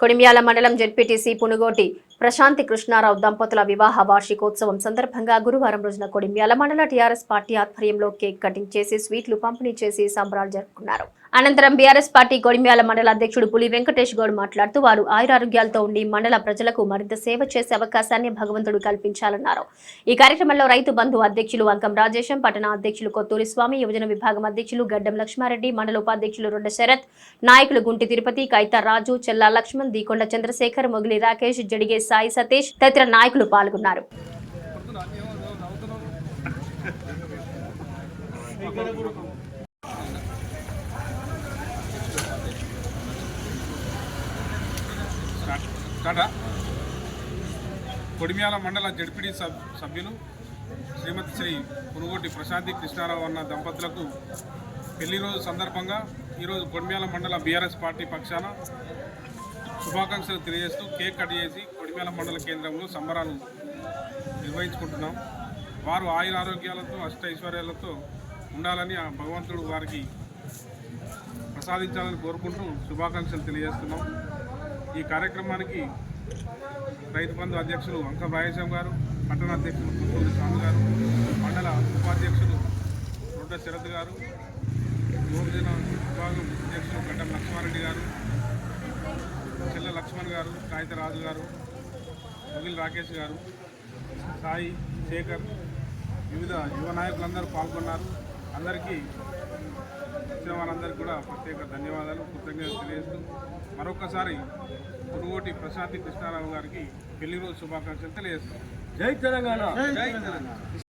కొడిమ్యాల మండలం జెడ్పీటీసీ పునుగోటి ప్రశాంతి కృష్ణారావు దంపతుల వివాహ వార్షికోత్సవం సందర్భంగా గురువారం రోజున కొడిమ్యాల మండల టీఆర్ఎస్ పార్టీ ఆధ్వర్యంలో కేక్ కటింగ్ చేసి స్వీట్లు పంపిణీ చేసి సంబరాలు జరుపుకున్నారు. అనంతరం బీఆర్ఎస్ పార్టీ కొడిమ్యాల మండల అధ్యక్షుడు పులి వెంకటేష్ గౌడ్ మాట్లాడుతూ వారు ఆయురారోగ్యాలతో ఉండి మండల ప్రజలకు మరింత సేవ చేసే అవకాశాన్ని భగవంతుడు కల్పించాలన్నారు. ఈ కార్యక్రమంలో రైతు బంధు అధ్యక్షులు అంకం రాజేశం పట్టణ అధ్యక్షులు కొత్తూరి స్వామి యువజన విభాగం అధ్యక్షులు గడ్డం లక్ష్మారెడ్డి మండల ఉపాధ్యక్షులు రొండ శరత్ నాయకులు గుంటి తిరుపతి కైతా రాజు చెల్లా లక్ష్మణ్ దీకొండ చంద్రశేఖర్ మొగిలి రాకేష్ జడిగే సాయి సతీష్ తదితర నాయకులు పాల్గొన్నారు. కొడిమ్యాల మండల జడ్పీడీ సబ్ సభ్యులు శ్రీమతి శ్రీ పునుగోటి ప్రశాంతి కృష్ణారావు అన్న దంపతులకు పెళ్ళి రోజు సందర్భంగా ఈరోజు కొడిమ్యాల మండల బీఆర్ఎస్ పార్టీ పక్షాన శుభాకాంక్షలు తెలియజేస్తూ కేక్ కట్ చేసి కొడిమ్యాల మండల కేంద్రంలో సంబరాలు నిర్వహించుకుంటున్నాం. వారు ఆయుర ఆరోగ్యాలతో అష్ట ఐశ్వర్యాలతో ఉండాలని ఆ భగవంతుడు వారికి ప్రసాదించాలని కోరుకుంటూ శుభాకాంక్షలు తెలియజేస్తున్నాం. ఈ కార్యక్రమానికి రైతు బంధు అధ్యక్షులు అంక రాయేశం గారు పట్టణ అధ్యక్షులు పుత్తూరు స్వామి గారు మండల ఉపాధ్యక్షులు రొడ్డ శరత్ గారు యువజన విభాగం అధ్యక్షులు గడ్డం లక్ష్మారెడ్డి గారు చెల్ల లక్ష్మణ్ గారు కాగితరాజు గారు ముగిల్ రాకేష్ గారు సాయి శేఖర్ వివిధ యువ నాయకులందరూ పాల్గొన్నారు. అందరికీ వచ్చిన వారందరికీ కూడా ప్రత్యేక ధన్యవాదాలు కృతజ్ఞతలు తెలియజేస్తూ మరొకసారి పురుగోటి ప్రశాంతి కృష్ణారావు గారికి పెళ్ళి రోజు శుభాకాంక్షలు తెలియజేస్తాం జై తెలంగాణ. జై తెలంగాణ.